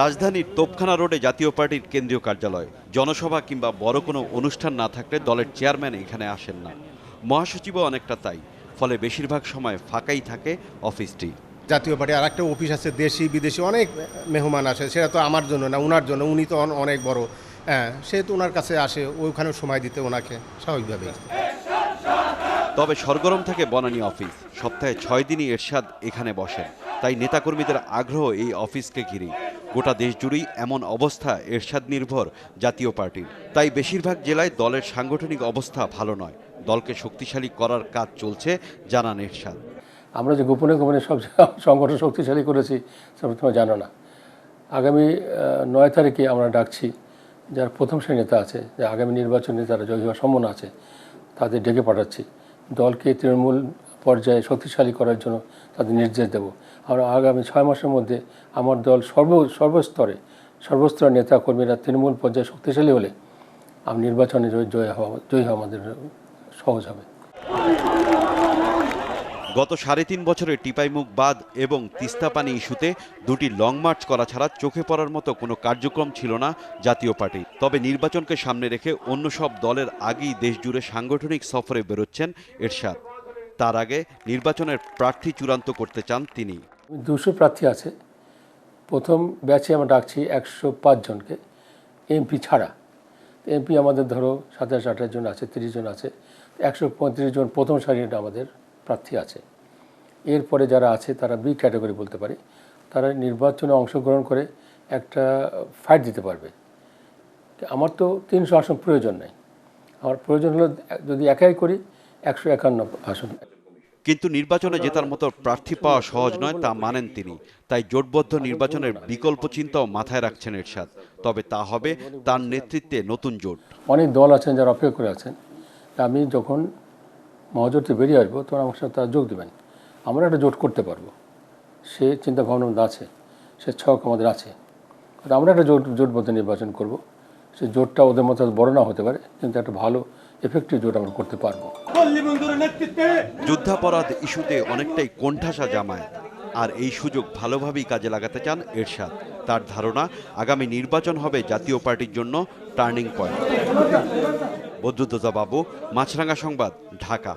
রাজধানীর তোপখানা রোডে জাতীয় পার্টির কেন্দ্রীয় কার্যালয়। জনসভা কিংবা বড় কোনো অনুষ্ঠান না থাকলে দলের চেয়ারম্যান এখানে আসেন না। মহাসচিবও অনেকটা তাই ফলে বেশিরভাগ সময় ফাঁকাই থাকে অফিসটি। জাতীয় পার্টি আর একটা অফিস আছে দেশি বিদেশি অনেক মেহমান আসে সেটা তো আমার জন্য না ওনার জন্য উনি তো অনেক বড়। হ্যাঁ সেহেতু ওনার কাছে আসে ওইখানে সময় দিতে ওনাকে স্বাভাবিকভাবেই। তবে সরগরম থাকে বনানী অফিস সপ্তাহে ছয় দিনই এরশাদ এখানে বসেন তাই নেতাকর্মীদের আগ্রহ এই অফিসকে ঘিরে গোটা দেশ জুড়েই এমন অবস্থা এরশাদ নির্ভর জাতীয় পার্টির। তাই বেশিরভাগ জেলায় দলের সাংগঠনিক অবস্থা ভালো নয়। দলকে শক্তিশালী করার কাজ চলছে, জানান এরশাদ। আমরা যে গোপনে গোপনে সব সংগঠন শক্তিশালী করেছি, সেটা তোমরা জানো না। আগামী নয় তারিখে আমরা ডাকছি, যারা প্রথম শ্রেণি নেতা আছে, যে আগামী নির্বাচনে যারা জয়ী হওয়ার সম্ভাবনা আছে, তাদের ডেকে পাঠাচ্ছি। দলকে তৃণমূল পর্যায়ে শক্তিশালী করার জন্য তাদের নির্দেশ দেব। আমরা আগামী ছয় মাসের মধ্যে আমার দল সর্ব, সর্বস্তরে, সর্বস্তরের নেতা কর্মীরা তৃণমূল পর্যায়ে শক্তিশালী হলে আমি নির্বাচনে জয়- হওয়া, জয়ী হওয়া আমাদের সহজ হবে। গত সাড়ে তিন বছরে টিপাইমুখ বাদ এবং তিস্তাপানি ইস্যুতে দুটি লং মার্চ করা ছাড়া চোখে পড়ার মতো কোনো কার্যক্রম ছিল না জাতীয় পার্টি। তবে নির্বাচনকে সামনে রেখে অন্য সব দলের আগেই দেশজুড়ে সাংগঠনিক সফরে বেরোচ্ছেন এরশাদ। তার আগে নির্বাচনের প্রার্থী চূড়ান্ত করতে চান তিনি। দুশো প্রার্থী আছে। প্রথম ব্যাচে আমরা ডাকছি একশো জনকে, এমপি ছাড়া। এমপি আমাদের ধরো সাতাশ, আঠাশ জন আছে, তিরিশ জন আছে, একশো পঁয়ত্রিশ জন প্রথম সারিটা আমাদের প্রার্থী আছে। এরপরে যারা আছে তারা বি ক্যাটাগরি বলতে পারে। তারা নির্বাচনে অংশগ্রহণ করে একটা ফাইট দিতে পারবে। আমার তো তিনশো আসন প্রয়োজন নেই। আমার প্রয়োজন হলো যদি একাই করি একশো একান্ন আসন। কিন্তু নির্বাচনে জেতার মতো প্রার্থী পাওয়া সহজ নয় তা মানেন তিনি। তাই জোটবদ্ধ নির্বাচনের বিকল্প চিন্তাও মাথায় রাখছেন এরশাদ। তবে তা হবে তার নেতৃত্বে নতুন জোট। অনেক দল আছেন যারা অপেক্ষা করে আছেন। তা আমি যখন মহাজোটে বেরিয়ে আসব তখন আমার সাথে তারা যোগ দেবেন। আমরা একটা জোট করতে পারব। সে চিন্তা ভাবনা আমাদের আছে সে ছক আমাদের আছে। আমরা একটা জোট জোটবদ্ধ নির্বাচন করব। সে জোটটা ওদের মতো বড় না হতে পারে কিন্তু একটা ভালো এফেক্টিভ জোট আমরা করতে পারব। যুদ্ধাপরাধ ইস্যুতে অনেকটাই কোণঠাসা জামায়াত। আর এই সুযোগ ভালোভাবেই কাজে লাগাতে চান এরশাদ। তার ধারণা আগামী নির্বাচন হবে জাতীয় পার্টির জন্য টার্নিং পয়েন্ট। বদ্রুদ্দোজা বাবু মাছরাঙ্গা সংবাদ ঢাকা।